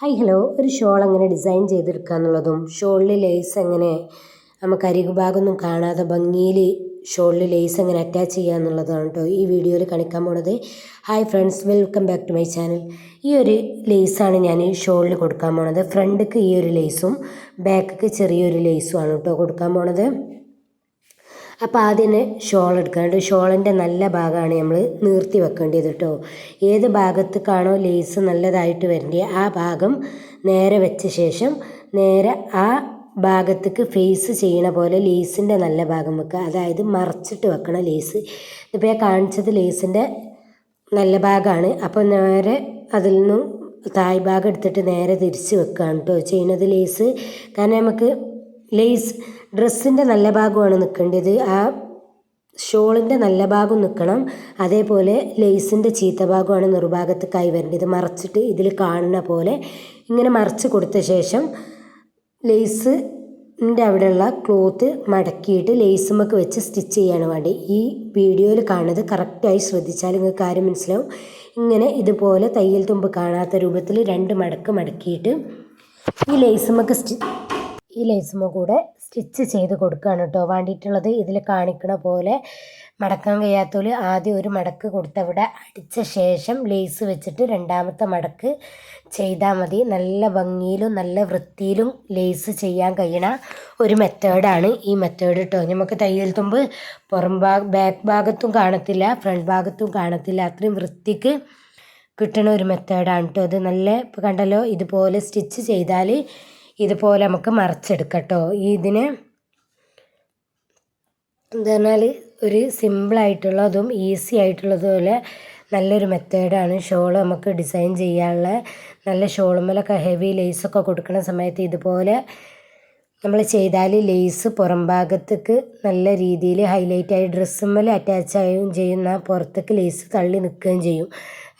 Hi hello. ഒരു shawl എങ്ങനെ design ചെയ്തെടുക്കുക എന്നുള്ളതും ഷോളിൽ ലേസ് എങ്ങനെ നമുക്ക് അരികുഭാഗമൊന്നും കാണാതെ ഭംഗിയിൽ ഷോളിൽ ലേസ് എങ്ങനെ അറ്റാച്ച് ചെയ്യുക എന്നുള്ളതാണ് കേട്ടോ ഈ വീഡിയോയിൽ കാണിക്കാൻ പോണത്. Hi friends welcome back to my channel. ഈ ഒരു ലേസാണ് ഞാൻ ഈ ഷോളിൽ കൊടുക്കാൻ പോണത്. ഫ്രണ്ടിക്ക് ഈ ഒരു ലേസും ബാക്കിക്ക് ചെറിയൊരു ലേസുമാണ് കേട്ടോ കൊടുക്കാൻ പോണത്. അപ്പോൾ ആദ്യം ഷോൾ എടുക്കാണ്ട് ഷോളിന്റെ നല്ല ഭാഗമാണ് നമ്മൾ നിർത്തി വെക്കേണ്ടത് കേട്ടോ. ഏത് ഭാഗത്തേക്കാണോ ലേസ് നല്ലതായിട്ട് വരേണ്ടത് ആ ഭാഗം നേരെ വെച്ച ശേഷം നേരെ ആ ഭാഗത്തേക്ക് ഫേസ് ചെയ്യണ പോലെ ലേസിന്റെ നല്ല ഭാഗം വെക്കുക. അതായത് മറച്ചിട്ട് വെക്കണം ലേസ് ഇപ്പോൾ ഞാൻ കാണിച്ചത് ലേസിന്റെ നല്ല ഭാഗമാണ്. അപ്പോൾ നേരെ അതിൽ നിന്നും തായ് ഭാഗം എടുത്തിട്ട് നേരെ തിരിച്ച് വെക്കുകയാണ് കേട്ടോ ചെയ്യുന്നത് ലേസ് കാരണം നമുക്ക് ലേസ് ഡ്രസ്സിന്റെ നല്ല ഭാഗമാണ് നിൽക്കേണ്ടത്. ആ ഷോളിന്റെ നല്ല ഭാഗം നിൽക്കണം. അതേപോലെ ലേസിന്റെ ചീത്ത ഭാഗമാണ് നിർഭാഗത്ത് കൈ വരേണ്ടത് മറച്ചിട്ട് ഇതിൽ കാണുന്ന പോലെ ഇങ്ങനെ മറച്ച് കൊടുത്ത ശേഷം ലേസ് ന്റെ അവിടെയുള്ള ക്ലോത്ത് മടക്കിയിട്ട് ലേസുമൊക്കെ വെച്ച് സ്റ്റിച്ച് ചെയ്യാണ് വേണ്ടി ഈ വീഡിയോയിൽ കാണുന്നത് കറക്റ്റായി ശ്രദ്ധിച്ചാൽ നിങ്ങൾക്ക് കാര്യം മനസ്സിലാവും. ഇങ്ങനെ ഇതുപോലെ തയ്യൽ തുമ്പ് കാണാത്ത രൂപത്തിൽ രണ്ട് മടക്ക് മടക്കിയിട്ട് ഈ ലേസുമൊക്കെ സ്റ്റി ഈ ലേസുമ കൂടെ സ്റ്റിച്ച് ചെയ്ത് കൊടുക്കുകയാണ് കേട്ടോ. വേണ്ടിയിട്ടുള്ളത് ഇതിൽ കാണിക്കണ പോലെ മടക്കാൻ കഴിയാത്തവർ ആദ്യം ഒരു മടക്ക് കൊടുത്തവിടെ അടിച്ച ശേഷം ലേസ് വെച്ചിട്ട് രണ്ടാമത്തെ മടക്ക് ചെയ്താൽ മതി. നല്ല ഭംഗിയിലും നല്ല വൃത്തിയിലും ലേസ് ചെയ്യാൻ കഴിയണ ഒരു മെത്തേഡാണ് ഈ മെത്തേഡ് കേട്ടോ നമുക്ക് തയ്യൽ തുമ്പ് പുറം ഭാഗ ബാക്ക് ഭാഗത്തും കാണത്തില്ല ഫ്രണ്ട് ഭാഗത്തും കാണത്തില്ല. അത്രയും വൃത്തിക്ക് കിട്ടണ ഒരു മെത്തേഡാണ് കേട്ടോ അത് നല്ല ഇപ്പോൾ കണ്ടല്ലോ ഇതുപോലെ സ്റ്റിച്ച് ചെയ്താൽ ഇതുപോലെ നമുക്ക് മറച്ചെടുക്കാം ഇതിന് എന്താ പറഞ്ഞാൽ ഒരു സിമ്പിളായിട്ടുള്ളതും ഈസി ആയിട്ടുള്ളതും പോലെ നല്ലൊരു മെത്തേഡാണ് ഷോൾ നമുക്ക് ഡിസൈൻ ചെയ്യാനുള്ള നല്ല ഷോളുമ്മലൊക്കെ ഹെവി ലേസൊക്കെ കൊടുക്കുന്ന സമയത്ത് ഇതുപോലെ നമ്മൾ ചെയ്താൽ ലേസ് പുറം ഭാഗത്തേക്ക് നല്ല രീതിയിൽ ഹൈലൈറ്റ് ആയി ഡ്രസ്സുമ്മൽ അറ്റാച്ച് ആവുകയും ചെയ്യുന്ന പുറത്തേക്ക് ലേസ് തള്ളി നിൽക്കുകയും ചെയ്യും.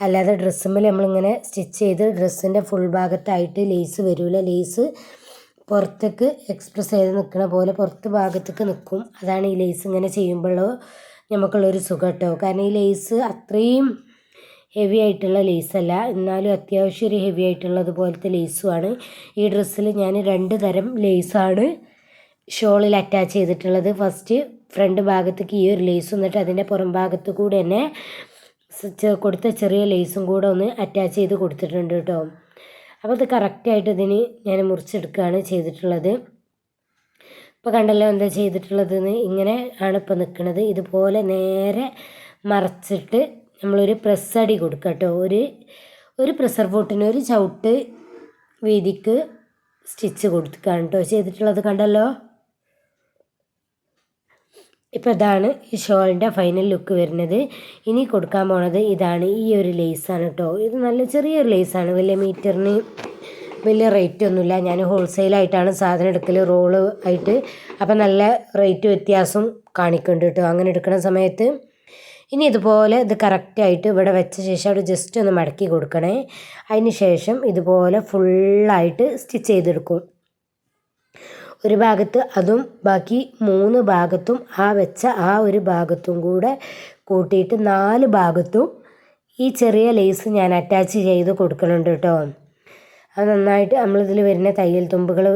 അല്ലാതെ ഡ്രസ്സുമ്മൽ നമ്മളിങ്ങനെ സ്റ്റിച്ച് ചെയ്ത് ഡ്രസ്സിന്റെ ഫുൾ ഭാഗത്തായിട്ട് ലേസ് വരില്ല ലേസ് പുറത്തേക്ക് എക്സ്പ്രസ് ചെയ്ത് നിൽക്കുന്ന പോലെ പുറത്ത് ഭാഗത്തേക്ക് നിൽക്കും അതാണ് ഈ ലേസ് ഇങ്ങനെ ചെയ്യുമ്പോൾ നമുക്കുള്ളൊരു സുഖം കേട്ടോ കാരണം ഈ ലേസ് അത്രയും ഹെവി ആയിട്ടുള്ള ലേസല്ല എന്നാലും അത്യാവശ്യം ഒരു ഹെവി ആയിട്ടുള്ളത് പോലത്തെ ലേസുമാണ് ഈ ഡ്രസ്സിൽ ഞാൻ രണ്ട് തരം ലേസാണ് ഷോളിൽ അറ്റാച്ച് ചെയ്തിട്ടുള്ളത്. ഫസ്റ്റ് ഫ്രണ്ട് ഭാഗത്തേക്ക് ഈ ഒരു ലേസ് എന്നിട്ട് അതിന്റെ പുറം ഭാഗത്ത് കൂടെ തന്നെ കൊടുത്ത ചെറിയ ലേസും കൂടെ ഒന്ന് അറ്റാച്ച് ചെയ്ത് കൊടുത്തിട്ടുണ്ട് കേട്ടോ. അപ്പോൾ അത് കറക്റ്റായിട്ട് ഇതിന് ഞാൻ മുറിച്ചെടുക്കുകയാണ് ചെയ്തിട്ടുള്ളത്. ഇപ്പോൾ കണ്ടല്ലോ എന്താ ചെയ്തിട്ടുള്ളതെന്ന്. ഇങ്ങനെ ആണ് ഇപ്പോൾ നിൽക്കുന്നത് ഇതുപോലെ നേരെ മറച്ചിട്ട് നമ്മളൊരു പ്രസ് അടി കൊടുക്കുക കേട്ടോ ഒരു ഒരു പ്രസർ ബോട്ടിന് ഒരു ചവിട്ട് വീതിക്ക് സ്റ്റിച്ച് കൊടുക്കുകയാണ് കേട്ടോ ചെയ്തിട്ടുള്ളത് കണ്ടല്ലോ? ഇപ്പോൾ ഇതാണ് ഈ ഷോളിന്റെ ഫൈനൽ ലുക്ക് വരുന്നത്. ഇനി കൊടുക്കാൻ പോണത് ഇതാണ് ഈ ഒരു ലേസാണ് കേട്ടോ ഇത് നല്ല ചെറിയൊരു ലേസാണ് വലിയ മീറ്ററിന് വലിയ റേറ്റ് ഒന്നുമില്ല. ഞാൻ ഹോൾസെയിലായിട്ടാണ് സാധനം എടുക്കൽ റോൾ ആയിട്ട്. അപ്പം നല്ല റേറ്റ് വ്യത്യാസം കാണിക്കുന്നുണ്ട് കേട്ടോ അങ്ങനെ എടുക്കുന്ന സമയത്ത് ഇനി ഇതുപോലെ ഇത് കറക്റ്റായിട്ട് ഇവിടെ വെച്ച ശേഷം അവിടെ ജസ്റ്റ് ഒന്ന് മടക്കി കൊടുക്കണേ. അതിന് ശേഷം ഇതുപോലെ ഫുള്ളായിട്ട് സ്റ്റിച്ച് ചെയ്തെടുക്കും. ഒരു ഭാഗത്ത് അതും ബാക്കി മൂന്ന് ഭാഗത്തും ആ വെച്ച ആ ഒരു ഭാഗത്തും കൂടെ കൂട്ടിയിട്ട് നാല് ഭാഗത്തും ഈ ചെറിയ ലേസ് ഞാൻ അറ്റാച്ച് ചെയ്ത് കൊടുക്കുന്നുണ്ട് കേട്ടോ. അത് നന്നായിട്ട് നമ്മളിതിൽ വരുന്ന തയ്യൽ തുമ്പുകൾ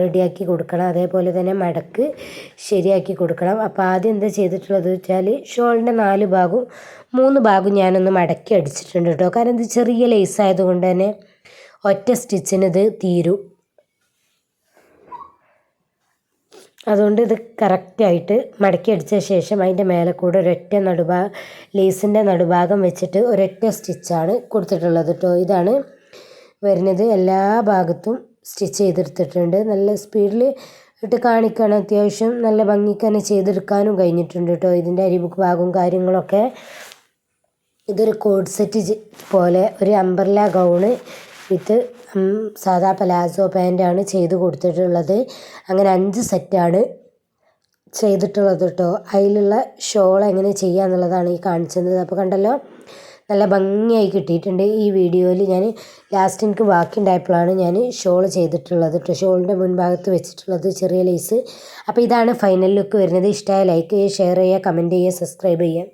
റെഡിയാക്കി കൊടുക്കണം. അതേപോലെ തന്നെ മടക്ക് ശരിയാക്കി കൊടുക്കണം. അപ്പോൾ ആദ്യം എന്താ ചെയ്തിട്ടുള്ളത് വെച്ചാൽ ഷോളിന്റെ നാല് ഭാഗവും മൂന്ന് ഭാഗവും ഞാനൊന്ന് മടക്കി അടിച്ചിട്ടുണ്ട് കേട്ടോ. കാരണം ഇത് ചെറിയ ലേസ് ആയതുകൊണ്ട് തന്നെ ഒറ്റ സ്റ്റിച്ചിന് ഇത് തീരും. അതുകൊണ്ട് ഇത് കറക്റ്റായിട്ട് മടക്കി അടിച്ച ശേഷം അതിന്റെ മേലെ കൂടെ ഒരൊറ്റ നടുഭാ ലേസിന്റെ നടുഭാഗം വെച്ചിട്ട് ഒരൊറ്റ സ്റ്റിച്ചാണ് കൊടുത്തിട്ടുള്ളത് കേട്ടോ. ഇതാണ് വരുന്നത്. എല്ലാ ഭാഗത്തും സ്റ്റിച്ച് ചെയ്തെടുത്തിട്ടുണ്ട്. നല്ല സ്പീഡിൽ ഇട്ട് കാണിക്കണം അത്യാവശ്യം. നല്ല ഭംഗിക്ക് തന്നെ ചെയ്തെടുക്കാനും കഴിഞ്ഞിട്ടുണ്ട് കേട്ടോ ഇതിന്റെ അരിബുക്ക് ഭാഗവും കാര്യങ്ങളൊക്കെ. ഇതൊരു കോഡ് സെറ്റ് പോലെ ഒരു അംബർല ഗൗണ് വിത്ത് സാധാ പലാസോ പാന്റാണ് ചെയ്ത് കൊടുത്തിട്ടുള്ളത്. അങ്ങനെ അഞ്ച് സെറ്റാണ് ചെയ്തിട്ടുള്ളത് കേട്ടോ. അതിലുള്ള ഷോൾ എങ്ങനെ ചെയ്യുക എന്നുള്ളതാണ് ഈ കാണിച്ചത്. അപ്പോൾ കണ്ടല്ലോ നല്ല ഭംഗിയായി കിട്ടിയിട്ടുണ്ട് ഈ വീഡിയോയിൽ. ഞാൻ ലാസ്റ്റ് എനിക്ക് ബാക്കി ഉണ്ടായപ്പോഴാണ് ഞാൻ ഷോൾ ചെയ്തിട്ടുള്ളത് കേട്ടോ ഷോളിന്റെ മുൻഭാഗത്ത് വെച്ചിട്ടുള്ളത് ചെറിയ ലേസ് അപ്പോൾ ഇതാണ് ഫൈനൽ ലുക്ക് വരുന്നത്. ഇഷ്ടമായ ലൈക്ക് ചെയ്യുക ഷെയർ ചെയ്യുക കമന്റ് ചെയ്യുക സബ്സ്ക്രൈബ് ചെയ്യുക.